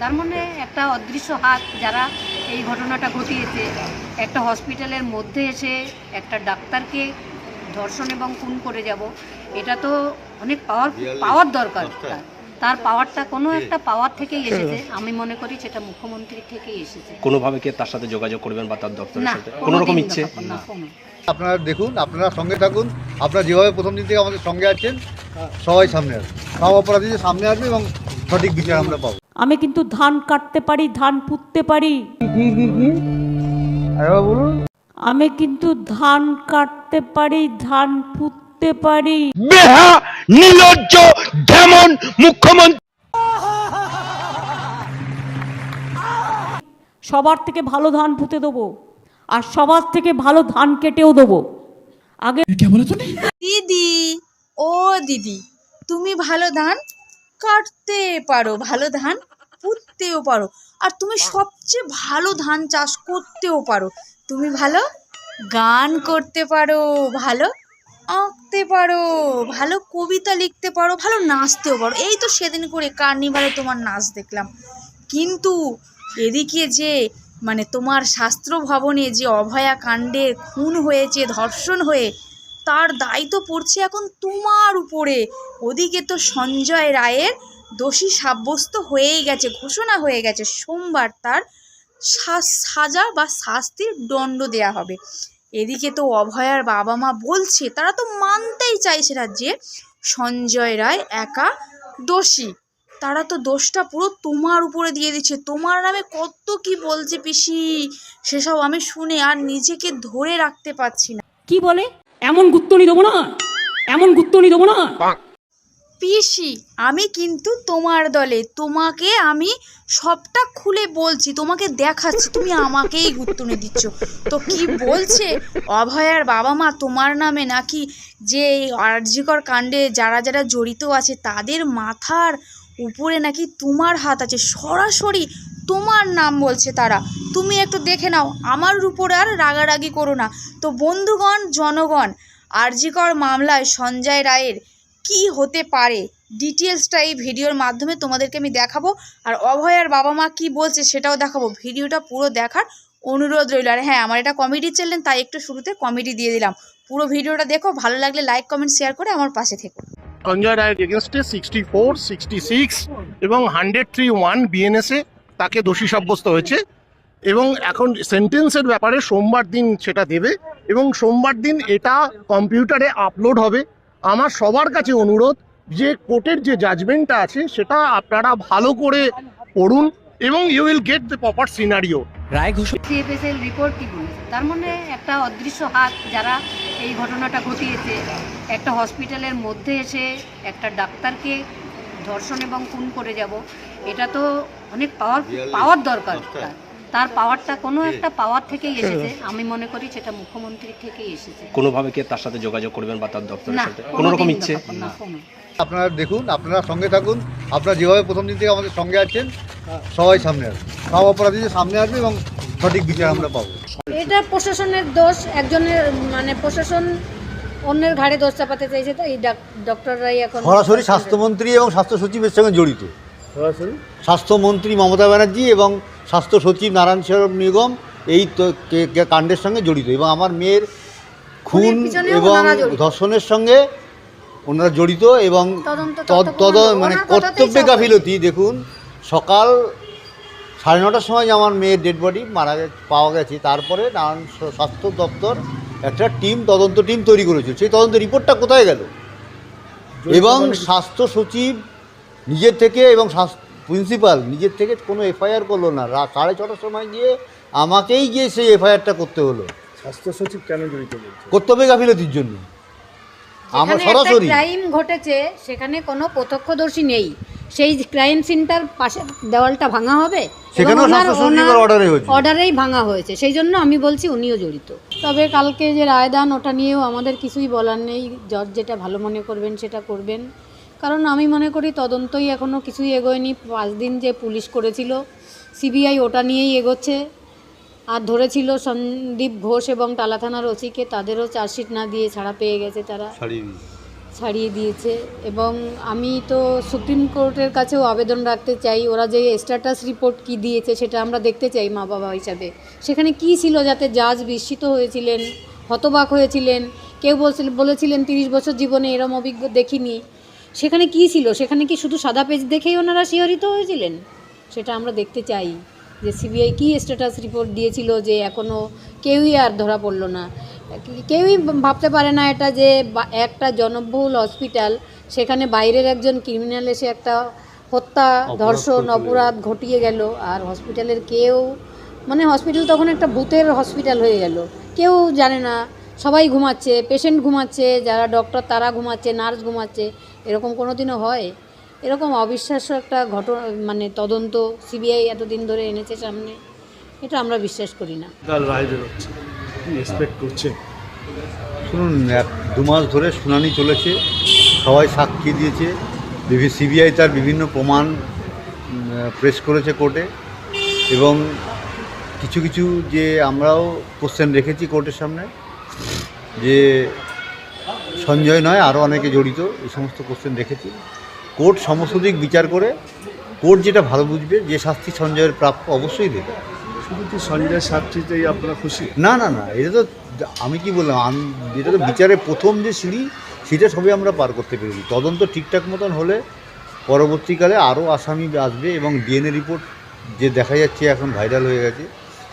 তার মানে একটা অদৃশ্য হাত যারা এই ঘটনাটা ঘটিয়েছে একটা হসপিটালের মধ্যে এসে একটা ডাক্তারকে ধর্ষণ এবং খুন করে যাব এটা তো অনেক পাওয়ার পাওয়ার দরকার। তার। পাওয়ারটা কোনো একটা পাওয়ার থেকেই এসেছে আমি মনে করি সেটা মুখ্যমন্ত্রী থেকেই এসেছে। কোনোভাবে কি তার সাথে যোগাযোগ করবেন বা তার দপ্তরের না সাথে? কোনো রকম ইচ্ছে? আপনারা দেখুন আপনারা সঙ্গে থাকুন আপনারা যেভাবে প্রথম দিন থেকে আমাদের সঙ্গে আছেন সবাই সামনে আসবে। সব অপরাধীদের সামনে আসবে এবং সঠিক বিচার আমরা পাবো। আমি কিন্তু ধান কাটতে পারি ধান পুঁততে পারি। আমি কিন্তু ধান কাটতে পারি ধান পুঁততে পারি। বেহা নির্লজ্জ যেমন মুখ্যমন্ত্রী। সবার থেকে ভালো ধান পুঁতে দেবো আর সবার থেকে ভালো ধান কেটেও দেবো। আগে দিদি ও দিদি তুমি ভালো ধান কাটতে পারো ভালো ধান পুঁততেও পারো। আর তুমি সবচেয়ে ভালো ধান চাষ করতেও পারো। তুমি ভালো গান করতে পারো ভালো আঁকতে পারো ভালো কবিতা লিখতে পারো ভালো নাচতেও পারো। এই তো সেদিন করে কার্নিভালে তোমার নাচ দেখলাম। কিন্তু এদিকে যে মানে তোমার শাস্ত্র ভবনে যে অভয়া কাণ্ডে খুন হয়েছে ধর্ষণ হয়ে তার দায়িত্ব পড়ছে এখন তোমার উপরে। ওদিকে তো সঞ্জয় রায়ের দোষী সাব্যস্ত হয়েই গেছে, ঘোষণা হয়ে গেছে, সোমবার তার সাজা বা শাস্তির দণ্ড দেয়া হবে। এদিকে তো অভয়ার বাবা মা বলছে, তারা তো মানতেই চাইছে না যে সঞ্জয় রায় একা দোষী। তারা তো দোষটা পুরো তোমার উপরে দিয়ে দিচ্ছে। তোমার নামে কত কি বলছে পিসি, সেসব আমি শুনে আর নিজেকে ধরে রাখতে পারছি না। কি বলে? এমন গুত্তনি দেবো না। এমন গুত্তনি দেবো না। পিসি আমি কিন্তু তোমার দলে তোমাকে আমি সবটা খুলে বলছি তোমাকে দেখাচ্ছি তুমি আমাকেই গুত্তুনি দিচ্ছ। তো কি বলছে? অভয়ার বাবা মা তোমার নামে নাকি যে এই আর্যিকর কাণ্ডে যারা যারা জড়িত আছে তাদের মাথার উপরে নাকি তোমার হাত আছে। সরাসরি তোমার নাম বলছে তারা। তুমি একটু দেখে নাও, আমার উপরে আর রাগারাগি করো না। তো বন্ধুগণ, জনগণ, আরজিকর মামলায় সঞ্জয় রায়ের কি হতে পারে? ডিটেলসটা এই ভিডিওর মাধ্যমে তোমাদেরকে আমি দেখাবো। আর অভয়ার বাবা মা কি বলছে সেটাও দেখাবো। ভিডিওটা পুরো দেখার অনুরোধ রইল। আর হ্যাঁ আমার এটা কমেডি চ্যানেল তাই একটু শুরুতে কমেডি দিয়ে দিলাম। পুরো ভিডিওটা দেখো, ভালো লাগলে লাইক কমেন্ট শেয়ার করে আমার পাশে থেকো। সঞ্জয় রায়ের এগেনস্টে সিক্সটি ফোর সিক্সটি সিক্স এবং হান্ড্রেড থ্রি ওয়ান বিএনএসে তাকে দোষী সাব্যস্ত হয়েছে এবং এখন সেন্টেন্সের ব্যাপারে সোমবার দিন সেটা দেবে এবং সোমবার দিন এটা কম্পিউটারে আপলোড হবে। আমার সবার কাছে অনুরোধ যে কোর্টের যে জাজমেন্টটা আছে সেটা আপনারা ভালো করে পড়ুন এবং you will get the proper scenario রায় ঘোষণা সিএফএসএল রিপোর্ট কি বলেছে? তার মানে একটা অদৃশ্য হাত যারা এই ঘটনাটা ঘটিয়েছে একটা হসপিটালের মধ্যে এসে একটা ডাক্তারকে ধর্ষণ এবং খুন করে যাব এটা তো অনেক পাওয়ার পাওয়ার দরকার। তার। পাওয়ারটা কোনো একটা পাওয়ার থেকেই এসেছে আমি মনে করি সেটা মুখ্যমন্ত্রী থেকেই এসেছে। কোনোভাবে কি তার সাথে যোগাযোগ করবেন বা তার দপ্তরের না সাথে? কোনো রকম ইচ্ছে আপনারা দেখুন আপনারা সঙ্গে থাকুন আপনারা যেভাবে প্রথম দিন থেকে আমাদের সঙ্গে আছেন সবাই সামনে আসবে। সব অপরাধীদের সামনে আসবে এবং সঠিক বিচার আমরা পাবো। এটা প্রশাসনের দোষ একজনের মানে প্রশাসন অন্যের ঘাড়ে দোষ চাপাতে চাইছে তো এই ডক্টররাই এখন সরাসরি স্বাস্থ্যমন্ত্রী এবং স্বাস্থ্য সচিবের সঙ্গে জড়িত। সরাসরি? স্বাস্থ্যমন্ত্রী মমতা ব্যানার্জি এবং স্বাস্থ্য সচিব নারায়ণ সেরব নিগম এই তো কে- কে- কাণ্ডের সঙ্গে জড়িত এবং আমার মেয়ের খুন এবং ধর্ষণের সঙ্গে ওনারা জড়িত এবং তদ মানে কর্তব্যে গাফিলতি দেখুন সকাল সাড়ে নটার সময় যে আমার মেয়ের ডেড বডি মারা পাওয়া গেছে তারপরে নারায়ণ স্বাস্থ্য দপ্তর একটা টিম তদন্ত টিম তৈরি করেছিল। সেই তদন্ত রিপোর্টটা কোথায় গেল? এবং স্বাস্থ্য সচিব নিজের থেকে এবং প্রিন্সিপাল নিজের থেকে কোনো এফআইআর করল না। রাত সাড়ে ছটার সময় গিয়ে আমাকেই গিয়ে সেই এফআইআরটা করতে হলো। স্বাস্থ্য সচিব কেন জড়িত বলছে কর্তব্যে গাফিলতির জন্য। আমার সরাসরি ক্রাইম ঘটেছে সেখানে কোনো প্রত্যক্ষদর্শী নেই। সেই ক্রাইম সিনটার পাশে দেওয়ালটা ভাঙা হবে? সেখানেও স্বাস্থ্য সচিবের অর্ডারে হয়েছে অর্ডারেই ভাঙা হয়েছে। সেই জন্য আমি বলছি উনিও জড়িত। তবে কালকে যে রায়দান, ওটা নিয়েও আমাদের কিছুই বলার নেই। জজ যেটা ভালো মনে করবেন সেটা করবেন। কারণ আমি মনে করি তদন্তই এখনও কিছুই এগোয়নি। পাঁচ দিন যে পুলিশ করেছিল, সিবিআই ওটা নিয়েই এগোচ্ছে। আর ধরেছিল সন্দীপ ঘোষ এবং টালা থানার ওসিকে, তাদেরও চার্জশিট না দিয়ে ছাড়া পেয়ে গেছে তারা। ছাড়িয়ে দিয়েছে এবং আমি তো সুপ্রিম কোর্টের কাছেও আবেদন রাখতে চাই, ওরা যে স্ট্যাটাস রিপোর্ট কি দিয়েছে সেটা আমরা দেখতে চাই মা বাবা হিসাবে। সেখানে কি ছিল যাতে জাজ বিস্মিত হয়েছিলেন, হতবাক হয়েছিলেন? কেউ বলছিল, বলেছিলেন তিরিশ বছর জীবনে এরম অভিজ্ঞ দেখিনি। সেখানে কি ছিল? সেখানে কি শুধু সাদা পেজ দেখেই ওনারা শিহরিত হয়েছিলেন? সেটা আমরা দেখতে চাই যে সিবিআই কী স্ট্যাটাস রিপোর্ট দিয়েছিল যে এখনও কেউই আর ধরা পড়ল না। কেউই ভাবতে পারে না এটা যে একটা জনবহুল হসপিটাল সেখানে বাইরের একজন ক্রিমিনাল এসে একটা হত্যা ধর্ষণ অপরাধ ঘটিয়ে গেল আর হসপিটালের কেউ মানে হসপিটাল তখন একটা ভূতের হসপিটাল হয়ে গেল। কেউ জানে না সবাই ঘুমাচ্ছে পেশেন্ট ঘুমাচ্ছে যারা ডক্টর তারা ঘুমাচ্ছে নার্স ঘুমাচ্ছে এরকম কোনো দিনও হয়? এরকম অবিশ্বাস্য একটা ঘটনা মানে তদন্ত সিবিআই এতদিন ধরে এনেছে সামনে এটা আমরা বিশ্বাস করি না। এক্সপেক্ট করছেন শুনুন, এক দু মাস ধরে শুনানি চলেছে, সবাই সাক্ষী দিয়েছে সিবিআই তার বিভিন্ন প্রমাণ প্রেস করেছে কোর্টে এবং কিছু কিছু যে আমরাও কোশ্চেন রেখেছি কোর্টের সামনে, যে সঞ্জয় নয় আরও অনেকে জড়িত এই সমস্ত কোশ্চেন রেখেছি। কোর্ট সমস্ত দিক বিচার করে কোর্ট যেটা ভালো বুঝবে, যে শাস্তি সঞ্জয়ের প্রাপ্য অবশ্যই দেবে। শুধু সঞ্জয় আপনারা খুশি? না না না এটা তো আমি কি বললাম আমি যেটা তো বিচারে প্রথম যে সিঁড়ি সেটা সবই আমরা পার করতে পেরেছি। তদন্ত ঠিকঠাক মতন হলে পরবর্তীকালে আরও আসামি আসবে এবং ডিএনএ রিপোর্ট যে দেখা যাচ্ছে এখন ভাইরাল হয়ে গেছে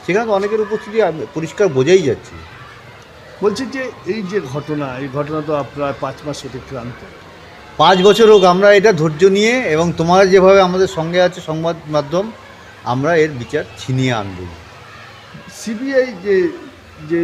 সেখানে তো অনেকের উপস্থিতি পরিষ্কার বোঝাই যাচ্ছে। বলছি যে এই যে ঘটনা এই ঘটনা তো প্রায় পাঁচ মাস অতিক্রান্ত। পাঁচ বছর হোক আমরা এটা ধৈর্য নিয়ে এবং তোমার যেভাবে আমাদের সঙ্গে আছে সংবাদ মাধ্যম আমরা এর বিচার ছিনিয়ে আনব। সিবিআই যে যে